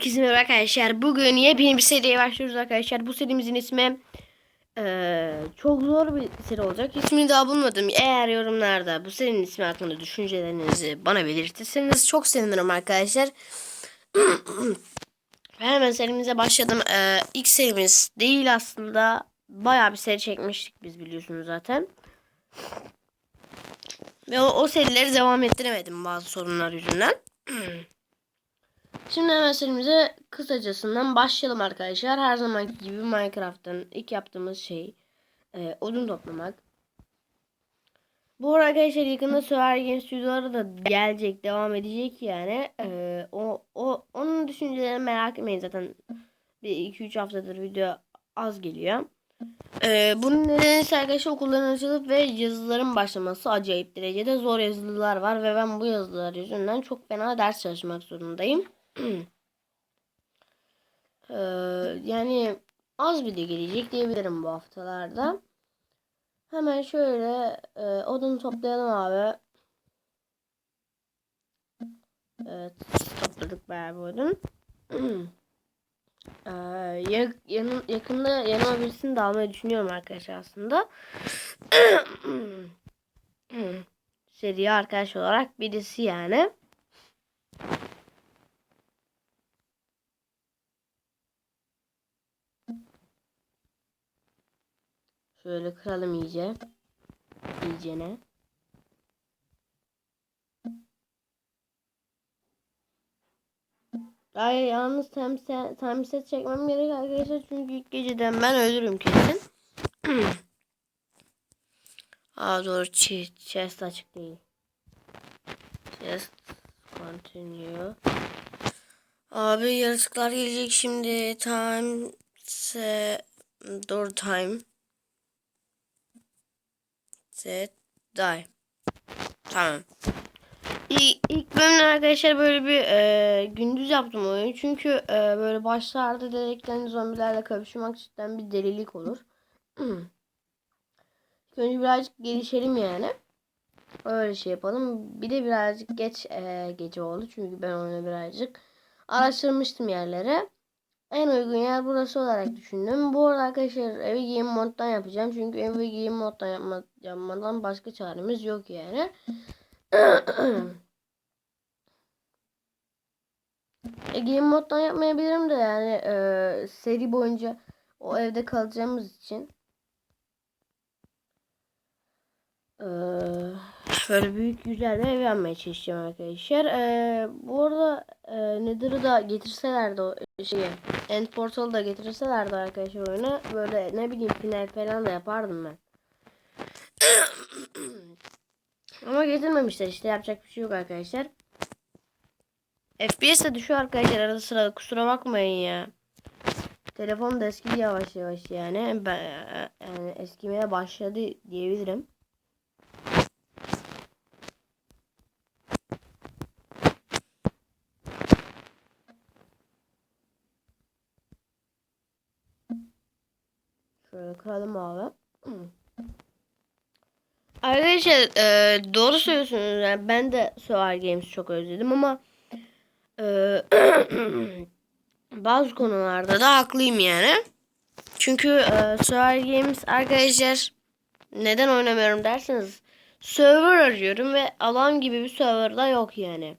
Herkese merhaba arkadaşlar. Bugün yepyeni bir seriye başlıyoruz arkadaşlar. Bu serimizin ismi eee, çok zor bir seri olacak. İsmini daha bulmadım. Eğer yorumlarda bu serinin ismi hakkında düşüncelerinizi bana belirtirseniz çok sevinirim arkadaşlar. Hemen serimize başladım. Eee ilk serimiz değil aslında. Bayağı bir seri çekmiştik biz biliyorsunuz zaten. Ve o, o serileri devam ettiremedim bazı sorunlar yüzünden. Şimdi hemen serimize kısacasından başlayalım arkadaşlar. Her zamanki gibi Minecraft'ın ilk yaptığımız şey e, odun toplamak. Bu arkadaşlar yakında Survivor Games stüdyoları da gelecek, devam edecek yani. E, o, o onun düşüncelerini merak etmeyin zaten. Bir 2-3 haftadır video az geliyor. E, bunun nedeni arkadaşlar okulların açılıp ve yazıların başlaması acayip derecede zor yazılılar var ve ben bu yazılar yüzünden çok fena ders çalışmak zorundayım. Ee, yani az bir de gelecek diyebilirim bu haftalarda. Hemen şöyle e, odun toplayalım abi. Evet topladık bayağı bir odun. ee, ya- yanın, yakında yanıma birisini de almayı düşünüyorum arkadaşlar aslında. Seri arkadaş olarak birisi yani. Şöyle kıralım iyice. İyicene. Ay yalnız temsil, temsil çekmem gerek arkadaşlar çünkü ilk geceden ben ölürüm kesin. Aa doğru ch chest açık değil. Chest continue. Abi yaratıklar gelecek şimdi. Time se doğru time. Set die. Tamam. İlk, ilk bölümde arkadaşlar böyle bir e, gündüz yaptım oyunu. Çünkü e, böyle başlarda dedeklerin zombilerle kapışmak cidden bir delilik olur. Önce birazcık gelişelim yani. Öyle şey yapalım. Bir de birazcık geç e, gece oldu. Çünkü ben oyunu birazcık araştırmıştım yerlere. En uygun yer burası olarak düşündüm. Bu arada arkadaşlar evi game moddan yapacağım. Çünkü evi game moddan yapma, yapmadan başka çaremiz yok yani. e, game moddan yapmayabilirim de yani e, seri boyunca o evde kalacağımız için. Ee, Şöyle büyük güzel bir ev yapmaya çalışacağım arkadaşlar. Ee, bu arada e, Nether'ı da getirselerdi o şeyi. End Portal'ı da getirselerdi arkadaşlar oyuna. Böyle ne bileyim final falan da yapardım ben. Ama getirmemişler işte yapacak bir şey yok arkadaşlar. FPS de düşüyor arkadaşlar arada sırada kusura bakmayın ya. Telefon da eski yavaş yavaş yani. Ben, yani eskimeye başladı diyebilirim. Şöyle kıralım abi. Arkadaşlar e, doğru söylüyorsunuz. Yani ben de Survivor Games çok özledim ama e, bazı konularda da haklıyım yani. Çünkü e, Survivor Games arkadaşlar neden oynamıyorum derseniz server arıyorum ve alan gibi bir server da yok yani.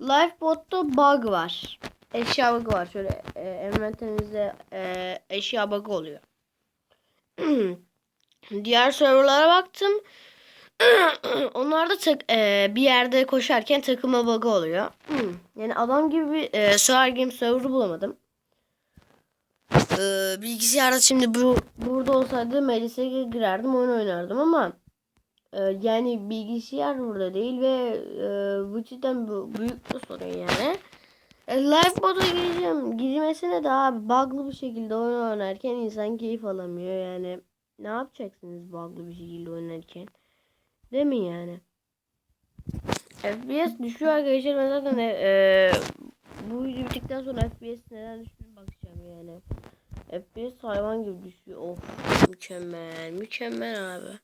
Lifebot'ta bug var. Eşya bug var. Şöyle e, envanterinizde e, eşya bug oluyor. Diğer serverlara baktım. Onlarda tak, e, bir yerde koşarken takıma bug'ı oluyor. yani adam gibi bir e, Survivor Game server'ı bulamadım. E, bilgisayarda şimdi bu burada olsaydı Melis'e girerdim oyun oynardım ama e, yani bilgisayar burada değil ve e, bu cidden bu, büyük bir sorun yani. E, live moda gireceğim. Girmesine daha bug'lı bir şekilde oyun oynarken insan keyif alamıyor yani. Ne yapacaksınız bug'lı bir şekilde oynarken? Değil mi yani? FPS düşüyor arkadaşlar. Ben zaten e, e, bu video bittikten sonra FPS neden düştüğünü bakacağım yani. FPS hayvan gibi düşüyor. Of mükemmel. Mükemmel abi.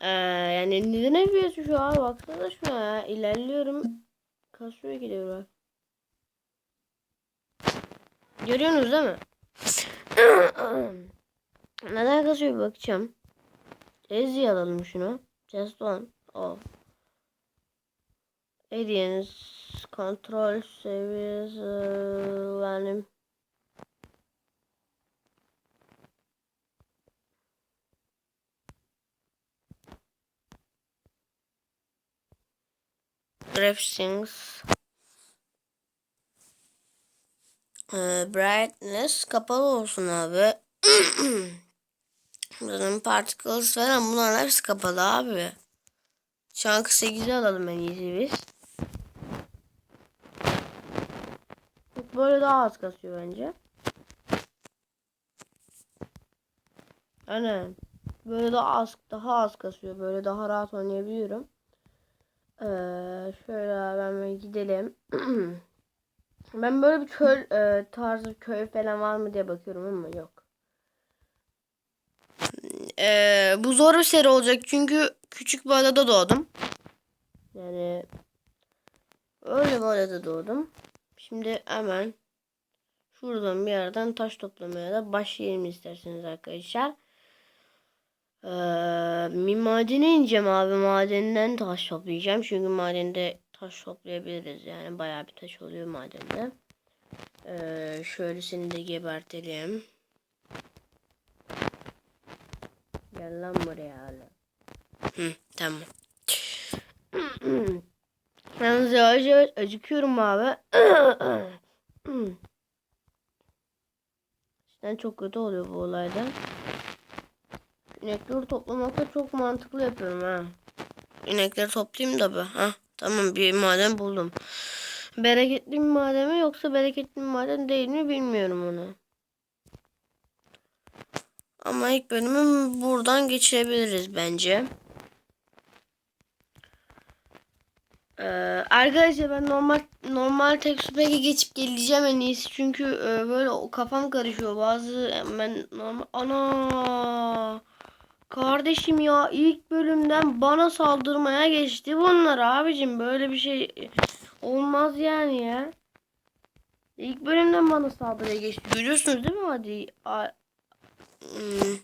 Ee, yani neden FPS düşüyor abi? Baksana şuna ya. İlerliyorum. Kasıyor gidiyor bak. Görüyorsunuz değil mi? Neden kasıyor bakacağım. Ezzi alalım şunu. Just one. Oh. Aliens kontrol seviyesi benim. Grapsings. Ee, brightness kapalı olsun abi. Bunların particles falan bunların hepsi kapalı abi. Chunk 8'i alalım en iyisi biz. Böyle daha az kasıyor bence. Aynen. Böyle daha az daha az kasıyor. Böyle daha rahat oynayabiliyorum. Ee, şöyle ben böyle gidelim. ben böyle bir çöl e, tarzı köy falan var mı diye bakıyorum ama yok. Ee, bu zor bir seri olacak çünkü küçük bir adada doğdum. Yani öyle bir adada doğdum. Şimdi hemen şuradan bir yerden taş toplamaya da başlayalım isterseniz arkadaşlar. Ee, bir madene ineceğim abi. Madenden taş toplayacağım. Çünkü madende taş toplayabiliriz. Yani bayağı bir taş oluyor madende. Ee, şöyle seni de gebertelim. Gel lan buraya hala. Hı, tamam. Yalnız yavaş yavaş acıkıyorum abi. İşte çok kötü oluyor bu olayda. İnekleri toplamakta çok mantıklı yapıyorum ha. İnekleri toplayayım da be. Ha, tamam bir maden buldum. Bereketli bir maden mi yoksa bereketli bir maden değil mi bilmiyorum onu. Ama ilk bölümü buradan geçirebiliriz bence. Ee, arkadaşlar ben normal normal tek pack'e geçip geleceğim en iyisi çünkü e, böyle o kafam karışıyor bazı ben normal ana kardeşim ya ilk bölümden bana saldırmaya geçti bunlar abicim. Böyle bir şey olmaz yani ya. İlk bölümden bana saldırıya geçti. Görüyorsunuz değil mi? Hadi A hmm,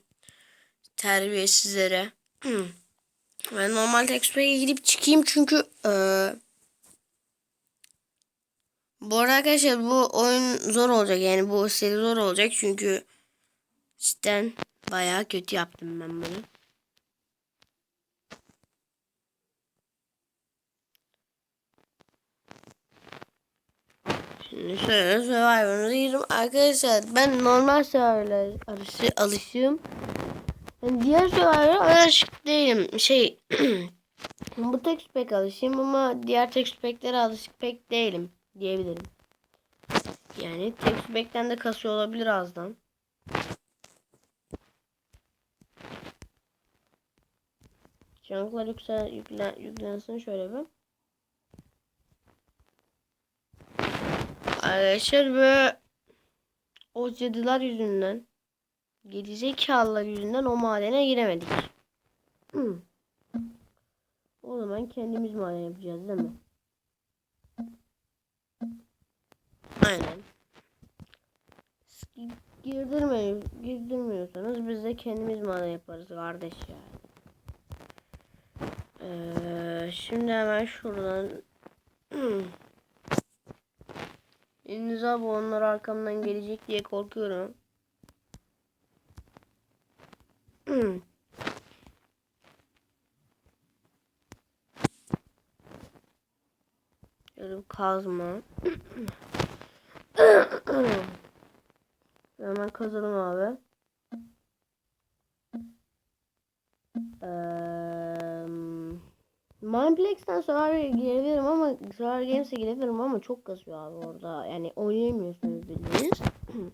terbiyesizlere. Hmm. Ben normal textpack'e gidip çıkayım çünkü ee, bu arada arkadaşlar bu oyun zor olacak yani bu seri zor olacak çünkü cidden bayağı kötü yaptım ben bunu. Şimdi şöyle Survivor'ı girdim. Arkadaşlar ben normal Survivor'la alışığım. Yani diğer Survivor'a alışık değilim. Şey bu text pack alışayım ama diğer text packlere alışık pek değilim diyebilirim. Yani text pack'ten de kasıyor olabilir azdan. Chunk'lar yüksel, yüklen, yüklensin şöyle bir. Arkadaşlar böyle o cadılar yüzünden gerizekalılar yüzünden o madene giremedik. Hmm. O zaman kendimiz maden yapacağız değil mi? Aynen. Girdirmeyin, girdirmiyorsanız biz de kendimiz maden yaparız kardeş ya. Ee, şimdi hemen şuradan Eliniz abi onlar arkamdan gelecek diye korkuyorum. Yarım kazma. Hemen kazalım abi. Ee, Mindplex'ten Survivor'a girebilirim ama Survivor Games'e girebilirim ama çok kasıyor abi orada. Yani oynayamıyorsunuz bildiğiniz.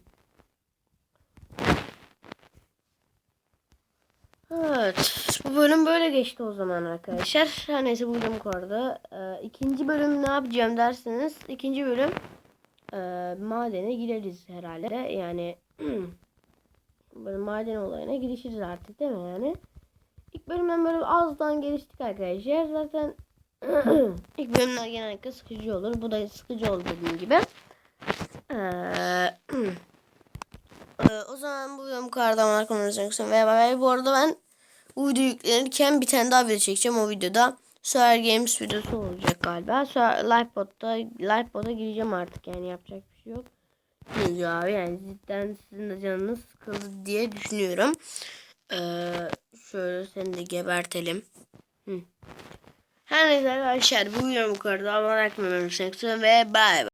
Evet. Bu bölüm böyle geçti o zaman arkadaşlar. Her neyse bu bölüm kordu. Ee, ikinci bölüm ne yapacağım derseniz. ikinci bölüm e, madene gireriz herhalde. Yani böyle maden olayına girişiriz artık değil mi yani. Bölümden böyle azdan geliştik arkadaşlar. Zaten ilk bölümler genellikle sıkıcı olur. Bu da sıkıcı oldu dediğim gibi. Ee. Ee, o zaman bu kadar da arkadaşlar. Ve bay bu arada ben video yüklenirken bir tane daha video çekeceğim. O videoda Solar Games videosu olacak galiba. Sonra Lifebot'ta Lifebot'a gireceğim artık yani yapacak bir şey yok. Çünkü abi yani cidden sizin de canınız sıkıldı diye düşünüyorum. Ee, şöyle seni de gebertelim. Hı. Her neyse arkadaşlar bu videom bu kadar. Abone olmayı unutmayın ve bay bay.